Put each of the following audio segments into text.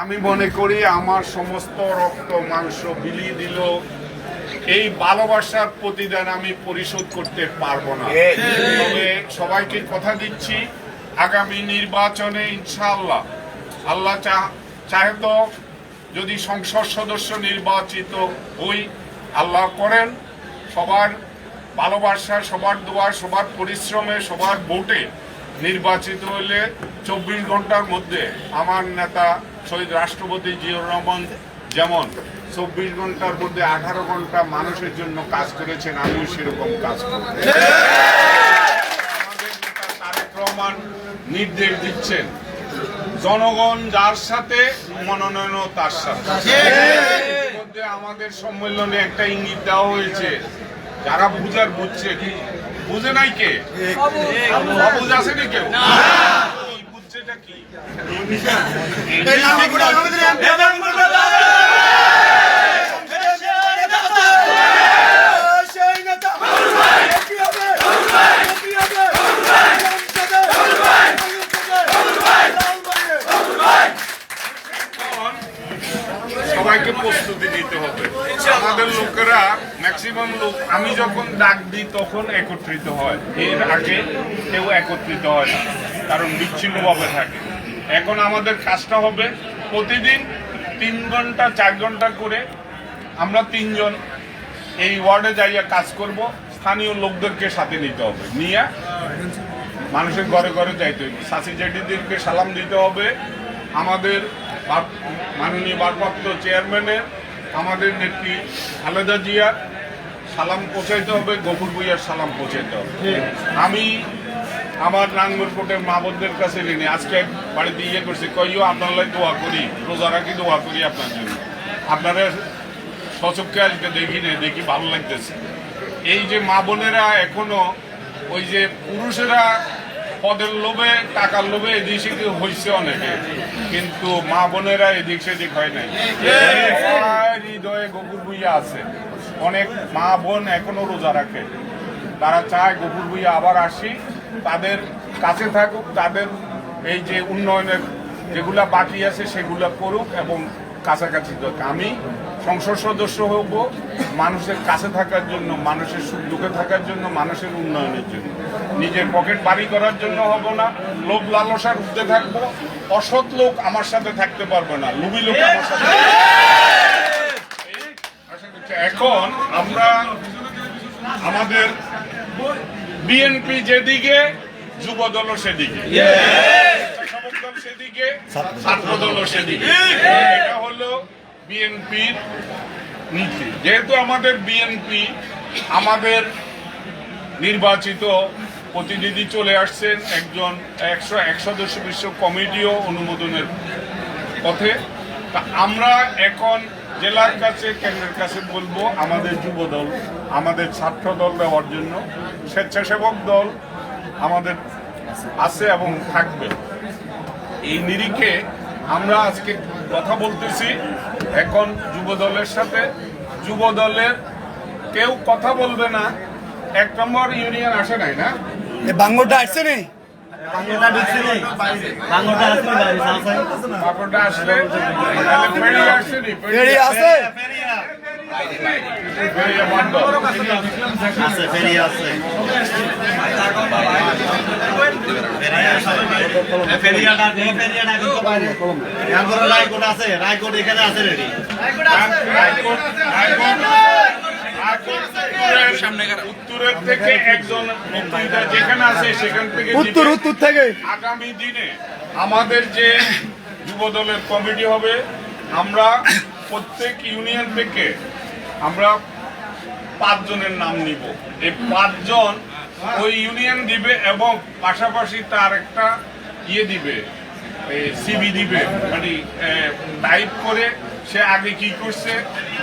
আমি মনে করি আমার সমস্ত রক্ত মাংস বিলিয়ে দিল এই ভালোবাসার প্রতিদান আমি পরিশোধ করতে পারব না। তবে সবাইকে কথা দিচ্ছি আগামী নির্বাচনে ইনশাআল্লাহ। আল্লাহ চাহে তো যদি সংসদ সদস্য নির্বাচিত হই আল্লাহ করেন। সবার ভালোবাসা সবার দোয়া সবার পরিশ্রমে সবার ভোটে নির্বাচিত হলে চব্বিশ ঘণ্টার মধ্যে আমার নেতা শহীদ রাষ্ট্রপতি জিয়াউর রহমান যেমন চব্বিশ ঘণ্টার মধ্যে আঠারো ঘণ্টা মানুষের জন্য কাজ করেছেন, আমিও সেরকম কাজ রহমান নির্দেশ দিচ্ছেন, জনগণ যার সাথে মনোনয়ন তার সাথে। আমাদের সম্মেলনে একটা ইঙ্গিত দেওয়া হয়েছে, যারা বুঝার বুঝছে কি? বুঝে নাই কে? অবুঝ আছে নাকি বুঝছেটা কি এখন সবাইকে প্রস্তুতি নিতে হবে আমাদের লোকেরা ম্যাক্সিমাম লোক, আমি যখন ডাক দিই, তখন একত্রিত হয়। এর আগে কেউ একত্রিত হয় না, কারণ বিচ্ছিন্নভাবে থাকে। এখন আমাদের কাজটা হবে, প্রতিদিন তিন ঘণ্টা, চার ঘণ্টা করে আমরা তিনজন এই ওয়ার্ডে যাইয়া কাজ করব, স্থানীয় লোকদেরকে সাথে নিতে হবে। নিয়ে মানুষের ঘরে ঘরে যাইতে হবে সাসি জেডিদেরকে সালাম দিতে হবে। আমাদের মাননীয় ভারপ্রাপ্ত চেয়ারম্যানের আমাদের নেত্রী খালেদা জিয়ার সালাম পৌঁছাইতে হবে গফুর ভুইয়ার সালাম পৌঁছাইতে হবে। আমি আমার নাঙ্গরকোটের মা বোনদের কাছে ঋণী আজকে বাড়িতে ইয়ে করছি কইও আপনার লাই দোয়া করি রোজা রাখি দোয়া করি আপনার জন্য। আপনারা সচক্ষে আজকে দেখি না দেখি ভালো লাগতেছে। এই যে মা বোনেরা এখনও ওই যে পুরুষেরা পদের লোভে, টাকার লোভে এদিক সেদিক হয়েছে অনেকে। কিন্তু মা বোনেরা এদিক সেদিক হয় নাই। হৃদয়ে গকুর বুইয়া আছে। অনেক মা বোন এখনও রোজা রাখে। তারা চায় গকুর বুইয়া আবার আসি। তাদের কাছে থাকুক, তাদের এই যে উন্নয়নের যেগুলা বাকি আছে সেগুলা করুক এবং কাছাকাছি আমি সংসদ সদস্য হব মানুষের কাছে থাকার জন্য মানুষের সুখ দুঃখে থাকার জন্য মানুষের উন্নয়নের জন্য। নিজের পকেট বাড়ি করার জন্য হব না লোভ লালসার উঠতে থাকব। অসৎ লোক আমার সাথে থাকতে পারবে না লুবি লোক আমার সাথে এখন আমরা আমাদের বিএনপি যেদিকে যুব দল সেদিকে সেদিকে ছাত্র দল সেদিকে। এটা হলো বিএনপির নীতি। যেহেতু আমাদের বিএনপি আমাদের নির্বাচিত প্রতিনিধি চলে আসছেন একজন একশো এক সদস্য বিশ্ব কমিটিও অনুমোদনের পথে। তা আমরা এখন জেলার কাছে, কেন্দ্রের কাছে বলব আমাদের যুব দল আমাদের ছাত্র দল দেওয়ার জন্য। স্বেচ্ছাসেবক দল আমাদের আছে এবং থাকবে। এই নিরিখে আমরা আজকে কথা বলতেছি এখন যুব দলের সাথে। যুব দলের কেউ কথা বলবে না। এক নম্বর ইউনিয়ন আসে নাই না? বাঙ্গটা আসছে নেই আসলে আসেনি ফেরি আছে ফেরি আছে। ফেরি আছে ফেরিয়াটা এই ফেরিয়াটা কিন্তু বাইরে এখন রায়কোট আছে রায়কোট এখানে আছে রেডি রায়কোট রায়কোট উত্তরের- উত্তরের থেকে একজন যেখানে আছে সেখান থেকে উত্তর উত্তর থেকে। আগামী দিনে আমাদের যে যুব দলের কমিটি হবে আমরা প্রত্যেক ইউনিয়ন থেকে আমরা পাঁচজনের নাম নিব। এই পাঁচজন ওই ইউনিয়ন দিবে এবং পাশাপাশি তার একটা ইয়ে দিবে সিবি দিবে। মানে টাইপ করে সে আগে কি করছে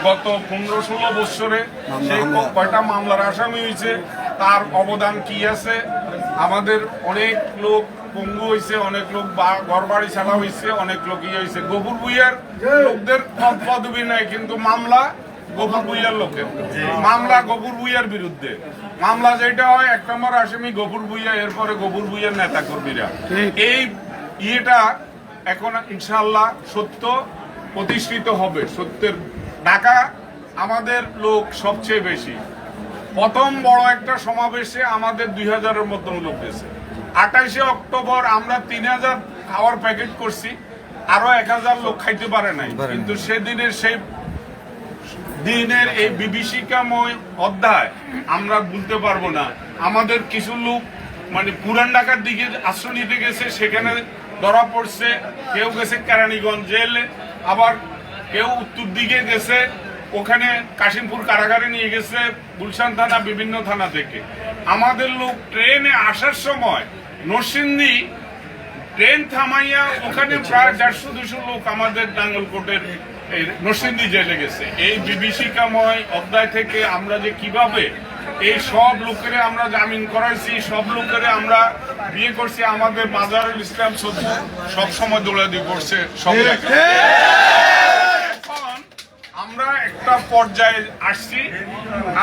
গত পনেরো ষোলো বছরে সে কয়টা মামলার আসামি হয়েছে তার অবদান কি আছে? আমাদের অনেক লোক পঙ্গু হয়েছে অনেক লোক বা- ঘর বাড়ি ছাড়া হয়েছে অনেক লোক ইয়ে হয়েছে গোপুর বুইয়ার লোকদের পদ পদবি নাই কিন্তু মামলা গোপুর বুইয়ার লোকের মামলা গোপুর বুইয়ার বিরুদ্ধে। মামলা যেটা হয় এক নম্বর আসামি গোপুর বুইয়া এরপরে গোপুর বুইয়ার নেতা কর্মীরা এই ইয়েটা এখন ইনশাল্লাহ সত্য প্রতিষ্ঠিত হবে সত্যের ঢাকা আমাদের লোক সবচেয়ে বেশি। প্রথম বড় একটা সমাবেশে আমাদের দুই হাজারের মতন লোক গেছে। আঠাইশে অক্টোবর আমরা তিন হাজার খাওয়ার প্যাকেট করছি আরও এক হাজার লোক খাইতে পারে নাই। কিন্তু সেদিনের সেই দিনের এই বিভীষিকাময় অধ্যায় আমরা ভুলতে পারব না। আমাদের কিছু লোক মানে পুরান ঢাকার দিকে আশ্রয় নিতে গেছে, সেখানে ধরা পড়ছে, কেউ গেছে কেরানীগঞ্জ জেলে, আবার কেউ উত্তর দিকে গেছে, ওখানে কাশিমপুর কারাগারে নিয়ে গেছে, গুলশান থানা, বিভিন্ন থানা থেকে। আমাদের লোক ট্রেনে আসার সময় নরসিংদী ট্রেন থামাইয়া ওখানে প্রায় দেড়শো দুশো লোক আমাদের নাঙ্গলকোটের নরসিংদী জেলে গেছে। এই বিভীষিকাময় অধ্যায় থেকে আমরা যে কীভাবে এই সব লোকের আমরা জামিন করাইছি সব লোকের আমরা বিয়ে করছি আমাদের মাজারুল ইসলাম সব সময় দৌড়াদি করছে সব এখন আমরা একটা পর্যায়ে আসছি।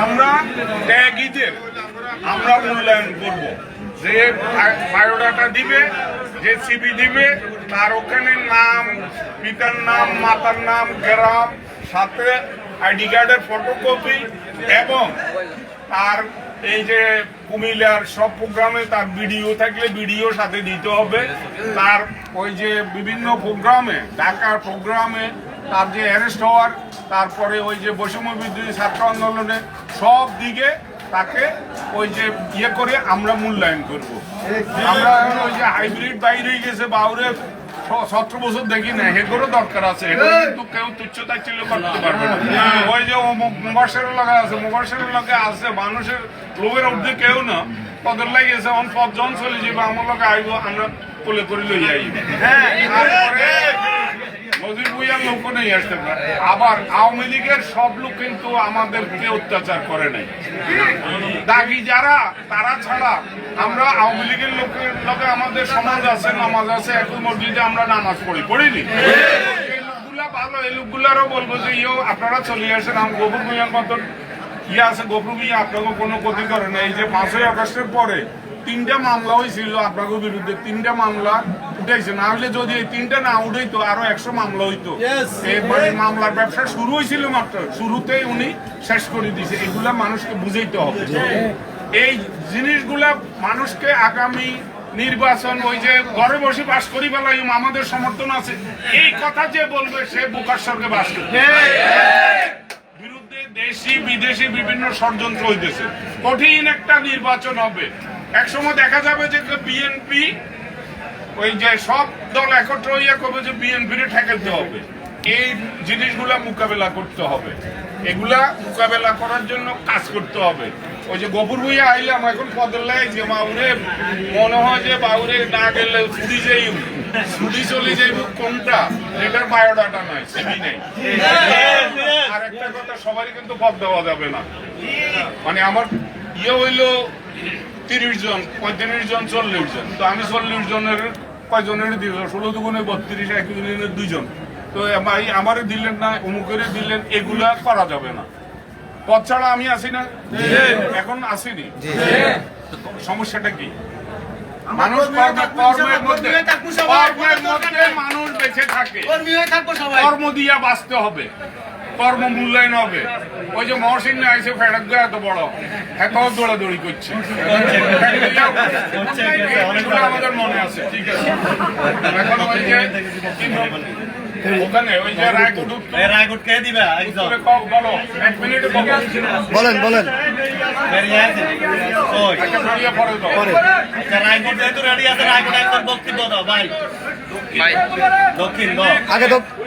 আমরা ত্যাগীদের আমরা মূল্যায়ন করব। যে বায়োডাটা দিবে, যে সিবি দিবে, তার ওখানে নাম, পিতার নাম, মাতার নাম, গ্রাম, সাথে আইডি কার্ডের ফটোকপি এবং তার এই যে কুমিল্লার সব প্রোগ্রামে তার ভিডিও থাকলে ভিডিও সাথে দিতে হবে। তার ওই যে বিভিন্ন প্রোগ্রামে ঢাকার প্রোগ্রামে তার যে অ্যারেস্ট হওয়ার, তারপরে ওই যে বৈষম্য বিদ্রোহী ছাত্র আন্দোলনে সব দিকে তাকে ওই যে ইয়ে করে আমরা মূল্যায়ন করব। আমরা এখন ওই যে হাইব্রিড বাইরে গেছে বাউরে সতেরো বছর দেখি না হেগুলো দরকার আছে। কিন্তু কেউ তুচ্ছ তাচ্ছিল্য করতে পারবে না। ওই যে মুবাসের লাগা আছে মুবাসের লাগা আছে মানুষের লোকের ঊর্ধ্বে কেউ না। পদের লাগিয়েছে অন পথজন চলে যাবে আমার লোক আইব আমরা কোলে করে লই যাই হ্যাঁ তারপরে লোক নেই আসতে পারে। আবার আওয়ামী লীগের সব লোক কিন্তু আমাদেরকে অত্যাচার করে নাই। দাগি যারা তারা ছাড়া আমরা আওয়ামী লীগের লোকের লোকে আমাদের সমাজ আছে নামাজ আছে একই মসজিদে আমরা নামাজ পড়ি পড়িনি। ভালো এই লোকগুলারও বলব যে ইয়ো আপনারা চলে আসেন আম গোবর ভূঁইয়ার মতন ইয়ে আছে গোবর ভূঁইয়া আপনাকে কোনো ক্ষতি করে না এই যে পাঁচই আগস্টের পরে তিনটা মামলা হয়েছিল আপনাদের বিরুদ্ধে তিনটা মামলা উঠেছে না হলে যদি এই তিনটা না উঠাইতো আরও একশো মামলা হইতো। এরপরে মামলার ব্যবসা শুরু হয়েছিল মাত্র। শুরুতেই উনি শেষ করে দিয়েছে। এগুলা মানুষকে বুঝাইতে হবে। এই জিনিসগুলা মানুষকে আগামী নির্বাচন ওই যে ঘরে বসে বাস করি বেলায় আমাদের সমর্থন আছে। এই কথা যে বলবে সে বোকার সঙ্গে বাস করবে। বিরুদ্ধে দেশি বিদেশি বিভিন্ন ষড়যন্ত্র হইতেছে। কঠিন একটা নির্বাচন হবে। একসময় দেখা যাবে যে বিএনপি ওই যে সব দল একত্র হইয়া কবে যে বিএনপির ঠেকাতে হবে। এই জিনিসগুলা মোকাবেলা করতে হবে। এগুলা মোকাবেলা করার জন্য কাজ করতে হবে। ওই যে গোপুর বইয়া আইলাম এখন পদের লাই যে বাউরে, মনে হয় যে বাউরে না গেলে ছুটি যাই ছুটি চলে যাইব কোনটা? এটার বায়োডাটা নাই সেমি নেই। আর একটা কথা, সবারই কিন্তু পদ দেওয়া যাবে না। মানে আমার ইয়ে হইল তিরিশ জন পঁয়ত্রিশ জন চল্লিশ জন। তো আমি চল্লিশ জনের কয়জনের দিল? ষোলো দুগুণে বত্রিশ এক দুজনের দুইজন। তো আমার- আমারে দিলেন না অমুকের দিলেন এগুলা করা যাবে না। পথ ছাড়া আমি আসি না? এখন আসিনি সমস্যাটা কি? মানুষ কর্মের মধ্যে কর্মের মধ্যে মানুষ বেঁচে থাকে। কর্ম দিয়া বাঁচতে হবে। কর্ম মূল্যায়ন হবে। ওই যে মহসিন না এসে ফেরত দেয় এত বড়। এত দৌড়াদৌড়ি করছে। আমাদের মনে আছে ঠিক আছে? এখন ওই যে ওখানে ওই কে দিবে? বলো এক মিনিটে বলেন বলেন। আচ্ছা যেহেতু রেডি আছে বক্তব্য দাও ভাই। দক্ষিণ দাও আগে তো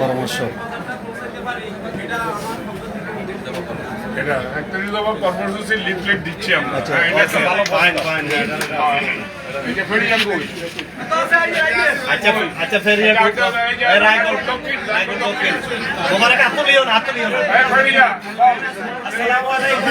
পরামর্শ। এটা লিফলেট দিচ্ছি আমরা। এটা একটা ভালো ফাইন ফাইন এই যে কই? আচ্ছা আচ্ছা ফেরিয়া এই রায়গঞ্জ রায়গঞ্জ দক্ষিণ তোমার হাত তুলিও না হাত তুলিও না। আসসালামু আলাইকুম।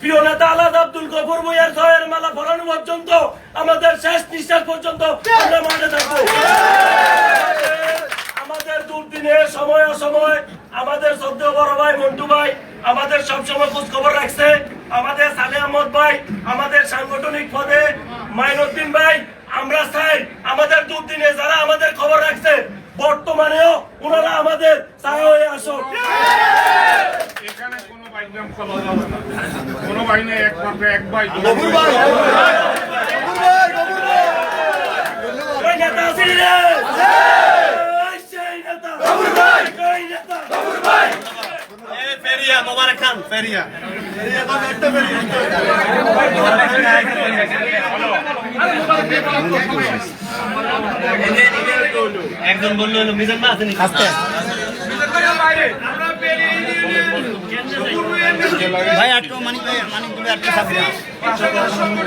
প্রিয় নেতা আলাদ আব্দুল গফুর ভুইয়ার জয়ের মালা ফলানো পর্যন্ত, আমাদের শেষ নিঃশ্বাস পর্যন্ত আমরা মাঠে থাকব আমাদের দুর্দিনে সময় অসময়, আমাদের সদ্য বড় ভাই, মন্টু ভাই, আমাদের সবসময় খোঁজ খবর রাখছে। আমাদের সালে আহমদ ভাই, আমাদের সাংগঠনিক পদে মাইনুদ্দিন ভাই, আমরা চাই আমাদের দুর্দিনে যারা আমাদের খবর রাখছে, বর্তমানেও ওনারা আমাদের ছায়া হয়ে আসুক। এখানে কোনো না বাহিনী এক ভাই। এই ফেরিয়া একজন বলল মিজান মা আছেন আস্তে। ভাই আটটো মানিক ভাই মানিক তুমি আটটো সামনে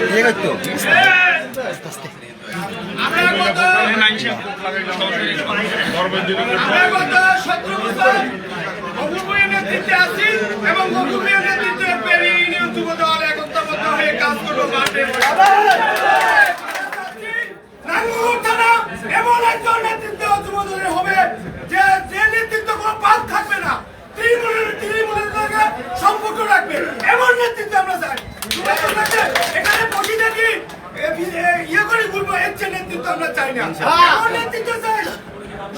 ঠিক আছে তো? এবং হয়ে এমন একজন নেতৃত্ব হবে যে যে নেতৃত্ব কোনো বাদ থাকবে না তৃণমূলের তৃণমূলের সঙ্গে সম্পর্ক রাখবে। এমন নেতৃত্ব আমরা চাই। এখানে বসে থাকি ইয়ে করে বলব এর চেয়ে নেতৃত্ব আমরা চাই না। এমন নেতৃত্ব চাই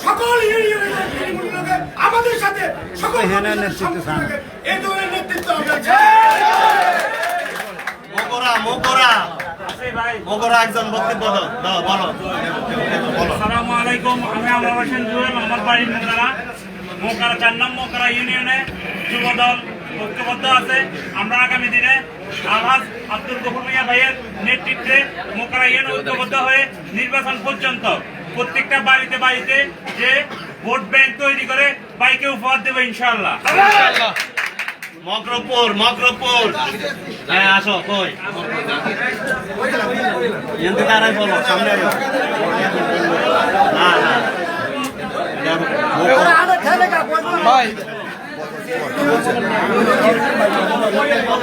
সকল ইউনিয়নের আমাদের সাথে সকল সাথে এই ধরনের নেতৃত্ব আমরা চাই। মোকরা মোকরা মোকরা একজন বক্তব্য দাও দাও বলো। বলো আসসালামু আলাইকুম আমি আমার হোসেন জুয়েল আমার বাড়ি মোকারা মোকারা চার নম্বর মোকারা ইউনিয়নে যুব দল ঐক্যবদ্ধ আছে। আমরা আগামী দিনে আলহাজ আব্দুল গফুর মিয়া ভাইয়ের নেতৃত্বে মোকারা ইউনিয়ন ঐক্যবদ্ধ হয়ে নির্বাচন পর্যন্ত প্রত্যেকটা বাড়িতে বাড়িতে যে ভোট ব্যাংক তৈরি করে, বাইকে উপহার দেবে ইনশাল্লাহ মকরপুর মকরপুর হ্যাঁ আসো, কই? বলো সামনে না ভাই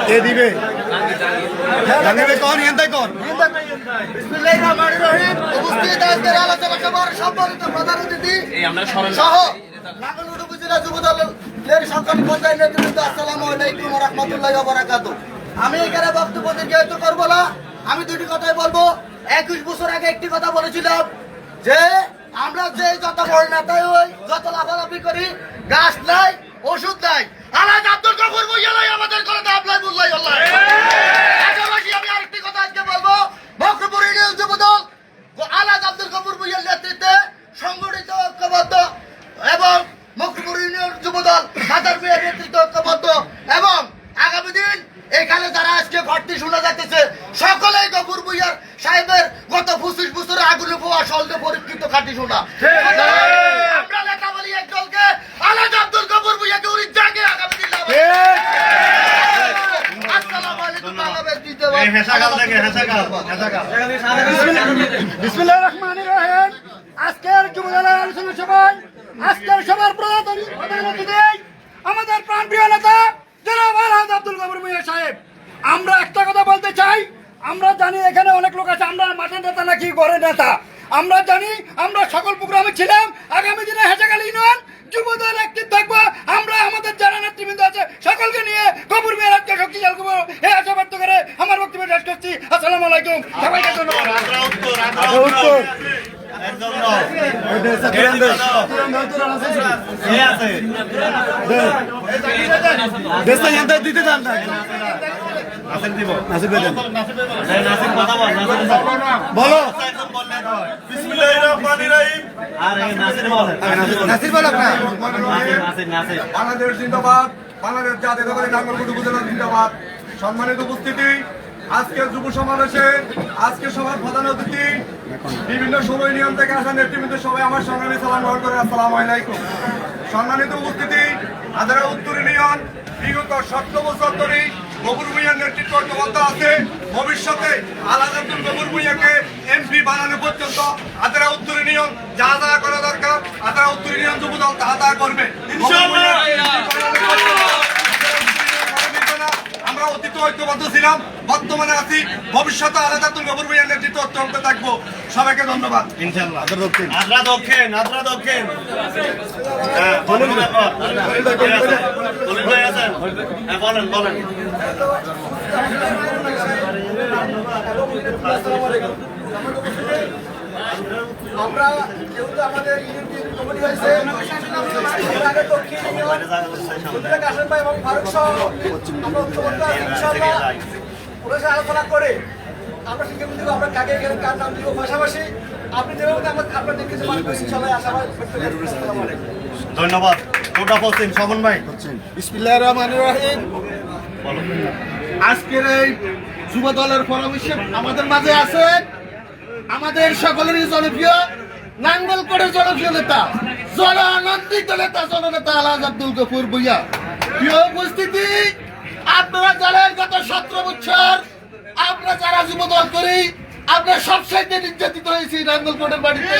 কে দিবে জানিবে কোন এনতে কোন বিসমিল্লাহির রহমানির রহিম উপস্থিত আজকের আলোচনা সভার সম্মানিত প্রধান অতিথি সহ নাঙ্গলকোট উপজেলা যুব দলের সংগঠন পঞ্চায়েত নেতৃবৃন্দ আসসালামু আলাইকুম ওয়া রাহমাতুল্লাহি ওয়া বারাকাতুহু। আমি এখানে বক্তব্য দীর্ঘায়িত করব না। আমি দুটি কথাই বলব। একুশ বছর আগে একটি কথা বলেছিলাম যে আমরা যে যত বড় নেতাই হই যত লাফালাফি করি গাছ নাই ওষুধ নাই। আলাদা আব্দুল গফুর বুঝালাই আমাদের করে দাবলাই বুঝলাই আল্লাহ। আমি আরেকটি কথা আজকে বলব বক্রপুর ইউনিয়ন যুব দল আলাদ আব্দুল গফুর বুঝার নেতৃত্বে সংগঠিত ঐক্যবদ্ধ এবং মকরপুর ইউনিয়ন যুব দল সাতার মেয়ের নেতৃত্বে ঐক্যবদ্ধ এবং আগামী দিন এখানে যারা আজকে প্রার্থী শোনা যাচ্ছে সকলেই গফুর বুইয়ার সাহেবের গত পঁচিশ বছরে আগুনে পোয়া সলকে পরীক্ষিত খাটি শোনা আমরা লেখা বলি এক দলকে আলাদা আব্দুল গফুর বুইয়াকে উনি জাগে আগামী দিন লাগাবো। আসসালামু আলাইকুম বাংলাদেশ জিন্দাবাদ। এই হেসাগাল দেখে হেসাগাল হেসাগাল বিসমিল্লাহির রহমানির রহিম আজকের যুবদলের আলোচনা সভায় আজকের সভার প্রধান প্রধান অতিথি আমাদের প্রাণপ্রিয় নেতা জনাব আলহাজ আব্দুল গফুর মিয়া সাহেব আমরা একটা কথা বলতে চাই আমরা জানি এখানে অনেক লোক আছে আমরা মাঠের নেতা নাকি ঘরের নেতা আমরা জানি আমরা সকল প্রোগ্রামে ছিলাম আগামী দিনে হেঁচাগাল ইউনিয়ন যুবদল একটি থাকব আমরা আমাদের যারা নেতৃবৃন্দ আছে সকলকে নিয়ে গফুর মিয়া রাজকে শক্তিশাল করব এই আশা ব্যক্ত করে আমার বক্তব্য শেষ করছি আসসালামু আলাইকুম সবাইকে ধন্যবাদ আগ্রা উত্তর আগ্রা আচ্ছা, উত্তর। একজন দাও ওই দেশ তুরান দেশ কে আছে দেশটা এনতে দিতে চান না নাসির দিব নাসিব দেন এই নাসির কথা বল নাসির বলো একজন বললে হয় বিসমিল্লাহির রহমানির রহিম আর এই নাসির বলেন সম্মানিত উপস্থিতি আজকের যুব সমাবেশে, আজকে সবার প্রধান অতিথি, বিভিন্ন সময় নিয়ম থেকে আসা নেতৃবৃন্দ সবাই আমার সঙ্গে সালাম করে। আসসালাম আলাইকুম। সম্মানিত উপস্থিতি আদারা উত্তর ইউনিয়ন বিগত সতেরো বছর ধরে গবুর ভূঁইয়ার নেতৃত্ব ঐক্যবদ্ধ আছে। ভবিষ্যতে আলাদ আব্দুল গবুর ভুইয়াকে এমপি বানানো পর্যন্ত আদারা উত্তর ইউনিয়ন যা যা করা দরকার আদারা উত্তর ইউনিয়ন যুবদল তা তা করবে। আমরা অতীত ঐক্যবদ্ধ ছিলাম বর্তমানে আছি ভবিষ্যতে আলাদা গবুর ভুইয়ার নেতৃত্ব অত্যন্ত থাকব। সবাইকে ধন্যবাদ। ইনশাআল্লাহ। আদ্রা দক্ষিণ। আদ্রা দক্ষিণ হ্যাঁ বলুন বলুন ভাই হ্যাঁ বলেন বলেন। আমরা যেহেতু আমাদের ইউনিট কমিটি হয়েছে আমরা আগে দক্ষিণ ইউনিয়ন সুন্দর ভাই এবং ফারুক সহ আমরা ঐক্যবদ্ধ আছি ইনশাআল্লাহ ওরা সাথে আলোচনা করে আমরা সিদ্ধান্ত দিব আমরা কাকে এখানে কার নাম দিব। পাশাপাশি আপনি যেভাবে আমরা আপনাদের কিছু মানুষ। আসসালামু ধন্যবাদ। কোটা পশ্চিম শোভন ভাই। বিসমিল্লাহির রহমানির রহিম। আজকের এই যুব দলের পরামর্শে আমাদের মাঝে আছে আমাদের সকলেরই জনপ্রিয় নাঙ্গলকোটের জনপ্রিয় নেতা জন আনন্দিত নেতা, জননেতা আলাজ আব্দুল গফুর ভুইয়া। প্রিয় উপস্থিতি, আপনারা জানেন গত সতেরো বছর আমরা যারা যুব দল করি, আমরা সবসাইতে নির্যাতিত হয়েছি নাঙ্গলকোটের বাড়িতে।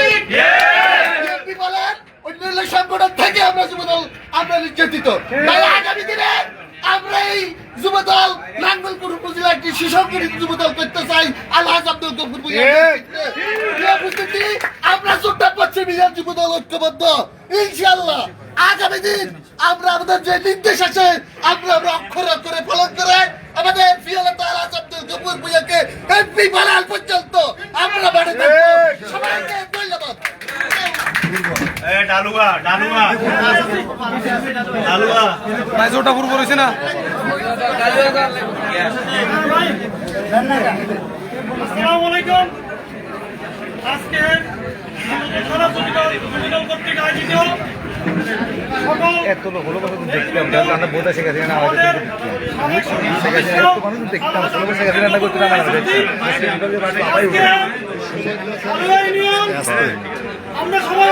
বলেন, অন্যান্য সংগঠন থেকে আমরা যুবদল, আমরা নির্যাতিত। তাই আগামী দিনে আমরা এই যুবদল নাঙ্গলপুর উপজেলা একটি সুসংগঠিত যুবদল করতে চাই। আল্লাহ আব্দুল গফুর আমরা যোদ্ধা পশ্চিম যুবদল ঐক্যবদ্ধ। ইনশাআল্লাহ আগামী দিন আমরা আমাদের যে নির্দেশ আছে আমরা আমরা অক্ষর অক্ষরে পালন করে আমাদের ফিয়ালাত আলহাজ আব্দুল গফুর এমপি বানাল পর্যন্ত আমরা বাড়ি থাকব। সবাইকে ধন্যবাদ। এ ডালুয়া ডালুয়া। ডালুয়া। আসসালামু আলাইকুম। আজকে সারা পরিবার পরিবার কর্তৃক আয়োজিত সকল আমাদের সাবেক আজকে আলুয়া ইউনিয়ন আমরা সবাই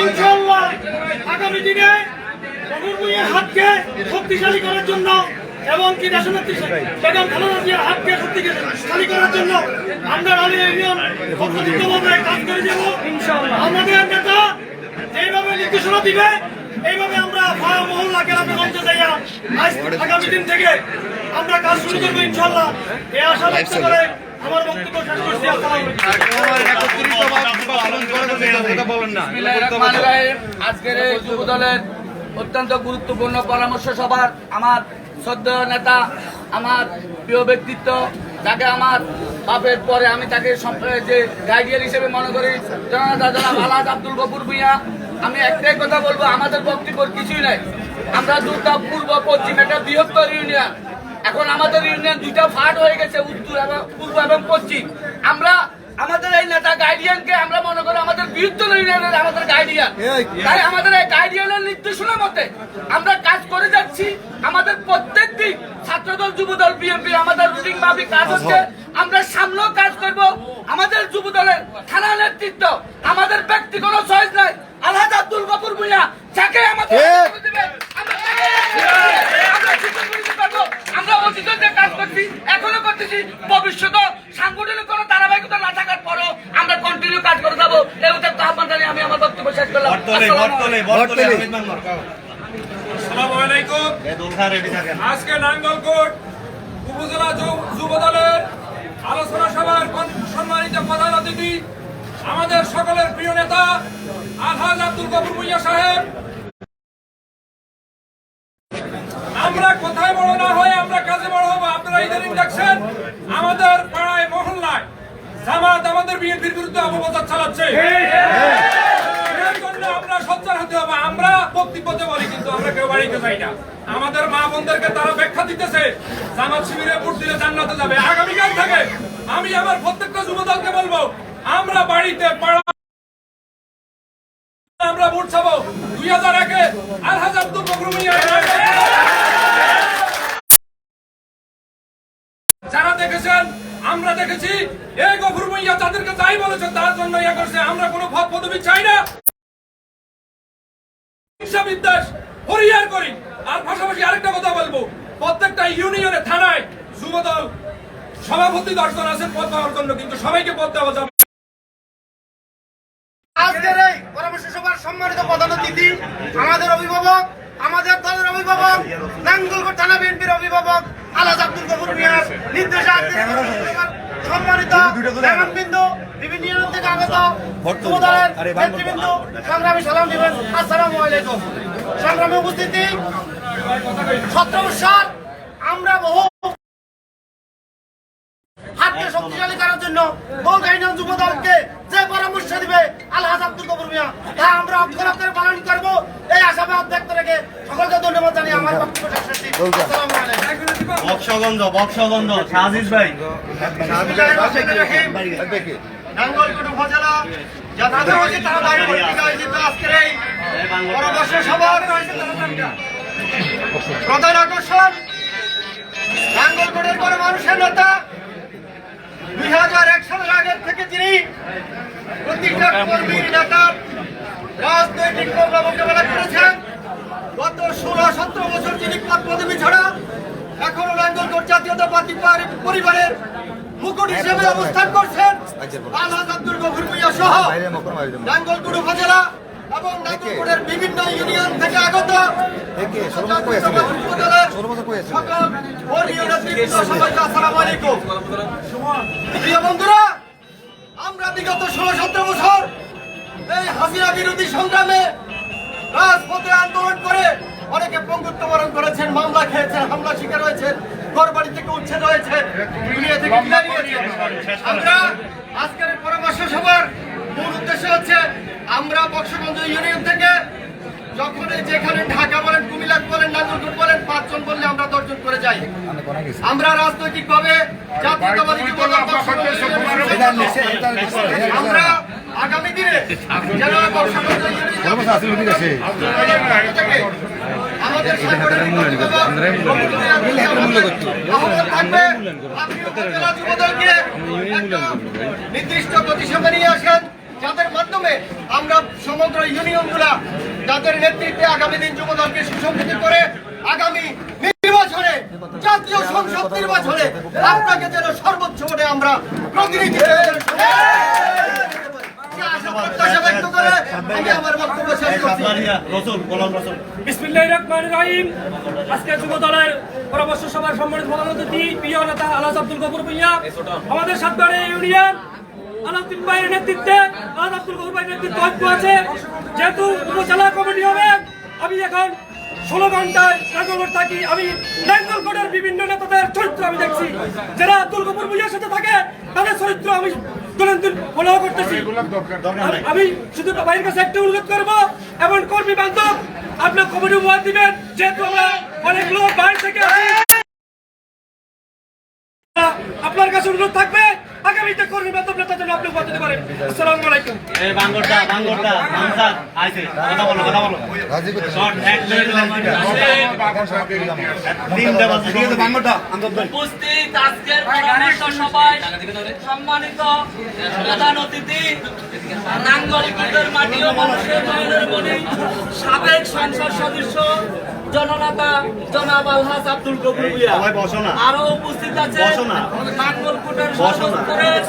ইনশাআল্লাহ আগামী দিনে হাতকে শক্তিশালী করার জন্য এবং কি দেশনেত্রী বেগম খালেদা জিয়ার হাতকে শক্তিশালী করার জন্য আমরা ইউনিয়ন কাজ করে যাব? আমাদের নেতা যেইভাবে নির্দেশনা দিবে এইভাবে আমরা ভাড়া মহল্লা গ্রামে যাইয়া আজ আগামী দিন থেকে আমরা কাজ শুরু করব ইনশাআল্লাহ। এই আশা ব্যক্ত করে আমার বক্তব্য শেষ করছি। আজকের যুব দলের অত্যন্ত গুরুত্বপূর্ণ পরামর্শ সভার আমার সদ্য নেতা আমার প্রিয় ব্যক্তিত্ব, যাকে আমার বাপের পরে আমি তাকে যে গাইডিয়ান হিসেবে মনে করি জনতা জনাব আলাদ আব্দুল গফুর ভুইয়া, আমি একটাই কথা বলব, আমাদের বক্তব্য কিছুই নাই। আমরা দুটা পূর্ব, পশ্চিম, একটা বৃহত্তর ইউনিয়ন। এখন আমাদের ইউনিয়ন দুইটা ফাট হয়ে গেছে, উত্তর এবং পূর্ব এবং পশ্চিম। আমরা আমাদের এই নেতা গাইডিয়ানকে আমরা মনে করি আমাদের বৃহত্তর ইউনিয়নের আমাদের গাইডিয়ান তাই আমাদের এই গাইডিয়ানের নির্দেশনা মতে আমরা কাজ করে যাচ্ছি। আমাদের প্রত্যেক দিন ছাত্রদল যুবদল বিএনপি আমাদের রুটিন মাফিক কাজ হচ্ছে আমরা সামনেও কাজ করব। আমাদের যুবদলের থানা নেতৃত্ব আমাদের ব্যক্তি কোনো চয়েস নাই। আলহাজ আব্দুল গফুর ভুইয়া যাকে আমাদের নেতৃত্ব দিবে, আমরা তাকে- আমরা সুযোগ করে দিতে পারব। আমরা অতীতে যে কাজ করছি এখনও করতেছি ভবিষ্যতে সাংগঠনিক কোনো ধারাবাহিকতা না থাকার পরও আমরা কন্টিনিউ কাজ করে যাব এই উদ্যোগ আহ্বান জানিয়ে আমি আমার বক্তব্য শেষ করলাম বটতলে আসসালামু বটতলে আলাইকুম। বটতলে হামিদ মান্নার আসসালামু আলাইকুম এ দোলখা রেডি থাকেন আজকে নাঙ্গলকোট উপজেলা যুব- যুব দলের আলোচনা সভার সম্মানিত প্রধান অতিথি আমাদের সকলের প্রিয় নেতা আলহাজ আব্দুল ভুইয়া সাহেব আমরা কোথায় বড় না হয়ে আমরা কাজে বড় হব আপনারা ইদানিং দেখছেন আমাদের পাড়ায় মহল্লায় জামাত আমাদের বিএনপির বিরুদ্ধে অপপ্রচার চালাচ্ছে এর জন্য আমরা সোচ্চার হতে হবে আমরা বক্তব্যতে বলি কিন্তু আমরা কেউ বাড়িতে যাই না আমাদের মা বোনদেরকে তারা ব্যাখ্যা দিতেছে জামাত শিবিরে ভোট দিলে জান্নাতে যাবে আগামীকাল থেকে আমি আমার প্রত্যেকটা যুবদলকে বলব আমরা বাড়িতে আমরা ভোট দুই হাজার একে আব্দুল বকর যারা দেখেছেন, আমরা দেখেছি এই গফুর মাইয়া যাদেরকে যাই বলেছে, তার জন্য ইয়ে করছে। আমরা কোনো পদ পদবি চাই না। পরিহার করি। আর পাশাপাশি আরেকটা কথা বলব। প্রত্যেকটা ইউনিয়নে থানায় যুবদল সভাপতি দর্শন আছেন পদ পাওয়ার জন্য, কিন্তু সবাইকে পদ দেওয়া যাবে। আজকের এই পরামর্শ সভার সম্মানিত প্রধান অতিথি, আমাদের অভিভাবক, আমাদের দলের অভিভাবক, নাঙ্গলকোট থানা বিএনপির অভিভাবক আলাজ আব্দুল গফুর মিয়ার নির্দেশে সম্মানিত মেহমানবৃন্দ বিভিন্ন সংগ্রামী সালাম দিবেন। সংগ্রামী আমরা বহু হাতকে শক্তিশালী করার জন্য নৌকাইনাম যুব দলকে যে পরামর্শ দিবে আলহাজ আব্দুল কবুর মিয়া তা আমরা অক্ষর পালন করব। এই আশাবাদ ব্যক্ত রেখে সকলকে ধন্যবাদ জানিয়ে আমার বক্তব্য শেষ করছি। আসসালামু আলাইকুম। বক্সগন্ধ বক্সগন্ধ শাহিজ ভাই। নাঙ্গলকোট উপজেলা যথাযথ তারা দায়ী কর্তৃক আয়োজিত আজকের এই পরামর্শ সভার প্রধান আকর্ষণ নাঙ্গলকোটের কোনো মানুষের নেতা দুই হাজার এক সালের আগের থেকে তিনি প্রতিটা কর্মীর নেতার রাজনৈতিক প্রভাব মোকাবেলা করেছেন। গত ষোলো সতেরো বছর তিনি পদ পদবি ছাড়া এখনও নাঙ্গলকোট জাতীয়তাবাদী পারি- পরিবারের মুকুট হিসেবে অবস্থান করছেন আলহাজ আব্দুল গফুর মিয়া সহ নাঙ্গলকোট উপজেলা বিভিন্ন ইউনিয়ন থেকে আগত। বন্ধুরা আমরা বিগত ষোলো সতেরো বছর এই হাসিনা বিরোধী সংগ্রামে রাজপথে আন্দোলন করে অনেকে পঙ্গুত্ব বরণ করেছেন মামলা খেয়েছেন হামলা শিকার হয়েছেন ঘর বাড়ি থেকে উচ্ছেদ হয়েছে দুনিয়া থেকে আমরা আজকের পরামর্শ সভার মূল উদ্দেশ্য হচ্ছে আমরা বক্সগঞ্জ ইউনিয়ন থেকে যখন যেখানে ঢাকা বলেন কুমিল্লা বলেন নাগরপুর বলেন পাঁচজন বললে আমরা দশজন করে যাই। আমরা রাজনৈতিক ভাবে জাতীয়তাবাদী ইউনিয়ন আমরা আগামী দিনে আমাদের নির্দিষ্ট গতিসীমা নিয়ে আসেন। যাদের মাধ্যমে আমরা সমগ্র ইউনিয়নগুলা যাদের নেতৃত্বে আগামী দিন যুবদলকে সুসংগঠিত করে আগামী নির্বাচনে জাতীয় সংসদ নির্বাচনে আপনাকে যেন সর্বোচ্চ ভোটে আমরা আজকে যুব দলের পরামর্শ সভার সম্মানিত প্রধান অতিথি প্রিয় নেতা আলাস আব্দুল গফুর ভুইয়া আমাদের সাতবাড়ি ইউনিয়ন আলাউদ্দিন ভাইয়ের নেতৃত্বে আলাদ আব্দুল গফুর ভাইয়ের নেতৃত্বে ঐক্য আছে। যেহেতু উপজেলা কমিটি হবে, আমি এখন ষোলো ঘন্টায় নাঙ্গলকোট থাকি। আমি নাঙ্গলকোটের বিভিন্ন নেতাদের চরিত্র আমি দেখছি। যারা আব্দুল গফুর ভুইয়ার সাথে থাকে, তাদের চরিত্র আমি দৈনন্দিন করতেছি। আমি শুধু ভাইয়ের কাছে একটা অনুরোধ করব, এমন কর্মী বান্ধব আপনার কমিটি উপহার দিবেন। যেহেতু আমরা অনেক লোক বাইরে থেকে আপনার কাছে অনুরোধ থাকবে আগামীতে কর্মী নেতা যেন আপনি উপহার দিতে পারেন আসসালামু আলাইকুম। এই বাঙ্গরটা বাঙ্গরটা আইছে কথা বলো কথা বলো। শর্ট এক উপস্থিত আজকের পরামর্শ সভায় সম্মানিত প্রধান অতিথি নাঙ্গলকোটের মাটি ও মানুষের মণি সাবেক সংসদ সদস্য জননেতা জনাব আলহাজ আব্দুল কবির ভুইয়া। আরও উপস্থিত আছে বসো সর্বস্তরের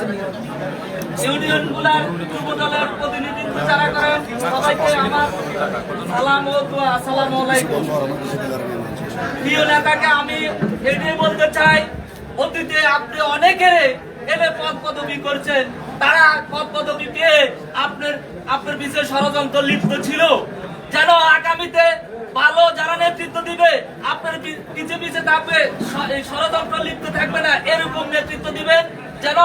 ইউনিয়নগুলার যুব দলের প্রতিনিধিত্ব যারা করেন সবাইকে আমার সালাম ও দোয়া আসসালামু আলাইকুম। প্রিয় নেতাকে আমি এটাই বলতে চাই অতীতে আপনি অনেকের এনে পদ পদবি করছেন তারা পদ পদবি পেয়ে আপনার আপনার পিছিয়ে ষড়যন্ত্র লিপ্ত ছিল। যেন আগামীতে ভালো যারা নেতৃত্ব দিবে, আপনার পি- পিছে পিছে থাকবে ষড়যন্ত্র লিপ্ত থাকবে না, এরকম নেতৃত্ব দিবেন যেন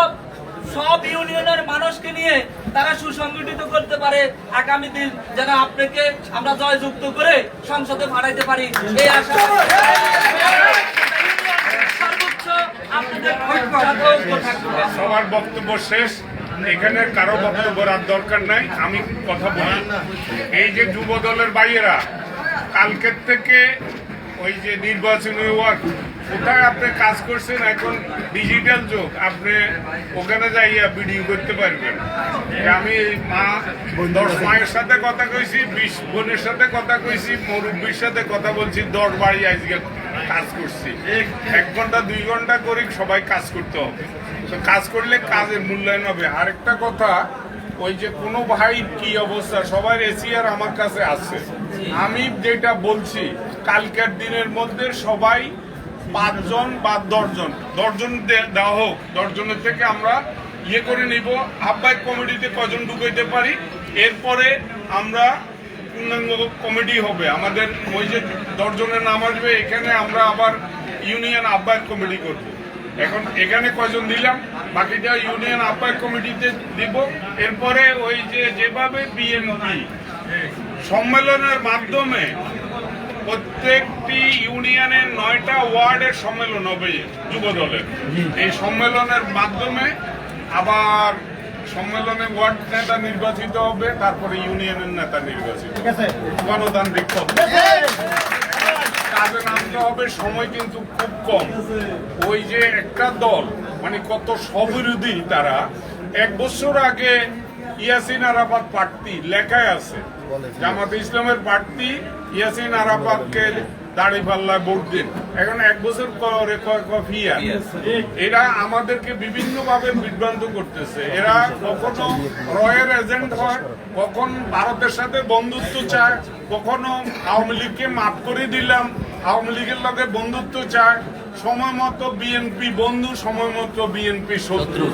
সব ইউনিয়নের মানুষকে নিয়ে তারা সুসংগঠিত করতে পারে। আগামী দিন যেন আপনাকে আমরা জয়যুক্ত করে সংসদে পাঠাইতে পারি। এই আশা সবার বক্তব্য শেষ। এখানে কারও বক্তব্য রাখার দরকার নাই। আমি কথা বলি। এই যে যুব দলের বাইরেরা কালকের থেকে ওই যে নির্বাচনী ওয়ার্ক কোথায় আপনি কাজ করছেন এখন? ডিজিটাল যুগ, আপনি ওখানে যাইয়া ভিডিও করতে পারবেন। আমি মা, দশ মায়ের সাথে কথা কইছি, বিশ বোনের সাথে কথা কইছি, মুরব্বীর সাথে কথা বলছি, দশ বাড়ি আজকে কাজ করছি। এক ঘণ্টা, দুই ঘণ্টা করে সবাই কাজ করতে হবে। তো কাজ করলে কাজের মূল্যায়ন হবে। আরেকটা কথা, ওই যে কোনো ভাই কি অবস্থা? সবার এসিয়ার আমার কাছে আছে। আমি যেটা বলছি, কালকের দিনের মধ্যে সবাই পাঁচজন বা দশজন দশজন দেওয়া হোক, দশজনের থেকে আমরা ইয়ে করে নিব। আহ্বায়ক কমিটিতে কজন ঢুকাইতে পারি, এরপরে আমরা পূর্ণাঙ্গ কমিটি হবে। আমাদের ওই যে দশজনের নাম আসবে, এখানে আমরা আবার ইউনিয়ন আহ্বায়ক কমিটি করব। এখন এখানে কয়জন দিলাম, বাকিটা ইউনিয়ন আহ্বায়ক কমিটিতে দিব। এরপরে ওই যে যেভাবে বিএনপি সম্মেলনের মাধ্যমে প্রত্যেকটি ইউনিয়নের নয়টা ওয়ার্ডের সম্মেলন হবে যুব দলের এই সম্মেলনের মাধ্যমে আবার সম্মেলনে ওয়ার্ড নেতা নির্বাচিত হবে তারপরে ইউনিয়নের নেতা নির্বাচিত। গণতান্ত্রিক কাজে নামতে হবে সময় কিন্তু খুব কম। ওই যে একটা দল মানে কত স্ববিরোধী তারা এক বছর আগে ইয়াসিন আরাফাত প্রার্থী লেখায় আছে জামাত ইসলামের প্রার্থী ইয়াসিন আরাফাতকে দাড়ি পাল্লায় ভোট দিন। এখন এক বছর পরে এরা আমাদেরকে বিভিন্ন ভাবে বিভ্রান্ত করতেছে। এরা কখনো রয়ের এজেন্ট হয়, কখন ভারতের সাথে বন্ধুত্ব চায়, কখনো আওয়ামী লীগকে মাফ করে দিলাম। আওয়ামী লীগের লগে বন্ধুত্ব চায়, সময় মতো বিএনপি বন্ধু, সময় মতো বিএনপি শত্রু।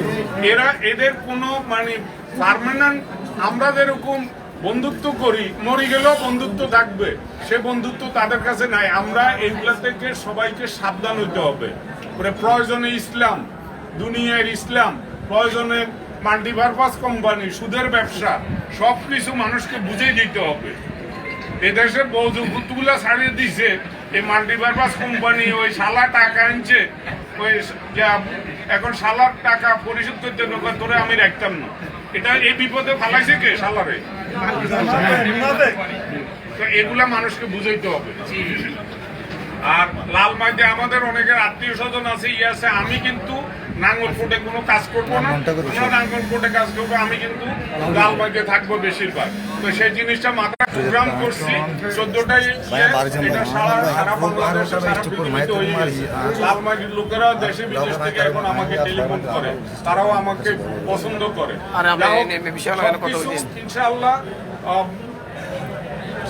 এরা এদের কোনো মানে পার্মানেন্ট আমরা যেরকম বন্ধুত্ব করি, মরে গেলেও বন্ধুত্ব থাকবে। সে বন্ধুত্ব তাদের কাছে নাই। আমরা এইগুলা থেকে সবাইকে সাবধান হইতে হবে। প্রয়োজনে ইসলাম, দুনিয়ার ইসলাম, প্রয়োজনে মাল্টিপারপাস কোম্পানি, সুদের ব্যবসা সব কিছু মানুষকে বুঝিয়ে দিতে হবে। এদেশে বৌদ্ধগুলা ছাড়িয়ে দিছে, এই মাল্টিপারপাস কোম্পানি, ওই শালা টাকা আনছে, ওই এখন শালার টাকা পরিশোধ করতে নৌকা ধরে আমি রাখতাম না। এটা এই বিপদে ফালাইছে কে? শালারে। তো এগুলা মানুষকে বুঝাইতে হবে। আর লাল মাইতে আমাদের অনেকের আত্মীয় স্বজন আছে ইয়ে আছে। আমি কিন্তু নাঙ্গল কোটে কোনো কাজ করব না। কোনো নাঙ্গল কোটে কাজ করব আমি কিন্তু লাল মাইতে থাকব বেশিরভাগ। তো সেই জিনিসটা মাথা প্রোগ্রাম করছি। চোদ্দটাই এটা সারা সারা বাংলাদেশে সারা পৃথিবীতে গেছে লাল মাইটির লোকেরা দেশে বিদেশ থেকে এখন আমাকে টেলিফোন করে। তারাও আমাকে পছন্দ করে। ইনশাআল্লাহ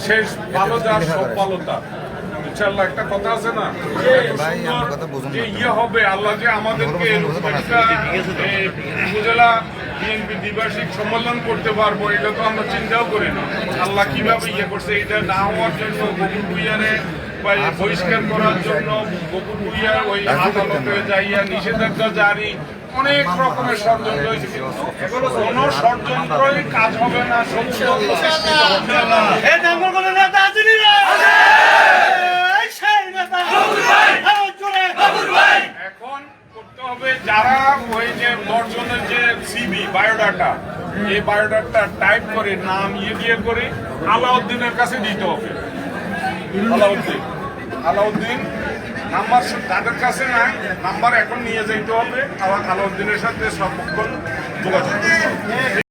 শেষ ভালো যার সব ভালো তার। ইনশাআল্লাহ একটা কথা আছে না? যে ইয়ে হবে আল্লাহ যে আমাদেরকে উপজেলা বিএনপি দ্বিবার্ষিক সম্মেলন করতে পারব এটা তো আমরা চিন্তাও করি না। আল্লাহ কীভাবে ইয়ে করছে এটা না হওয়ার জন্য বকুল ভুইয়ারে বহিষ্কার করার জন্য বকুল ভুইয়া ওই আদালতে যাইয়া নিষেধাজ্ঞা জারি অনেক রকমের ষড়যন্ত্র হয়েছে। কিন্তু কোনো ষড়যন্ত্রই কাজ হবে না প্রতিষ্ঠিত হবে না। এই জঙ্গল কোন নেতা আসেনি রে এই সেই নেতা আমার জোরে এখন করতে হবে যারা ওই যে যে বায়োডাটা এই বায়োডাটা টাইপ করে নাম ইয়ে দিয়ে করে আলাউদ্দিনের কাছে দিতে হবে। আলাউদ্দিন। আলাউদ্দিন নাম্বার তাদের কাছে নাই, নাম্বার এখন নিয়ে যেতে হবে। আবার আলাউদ্দিনের সাথে সর্বক্ষণ যোগাযোগ।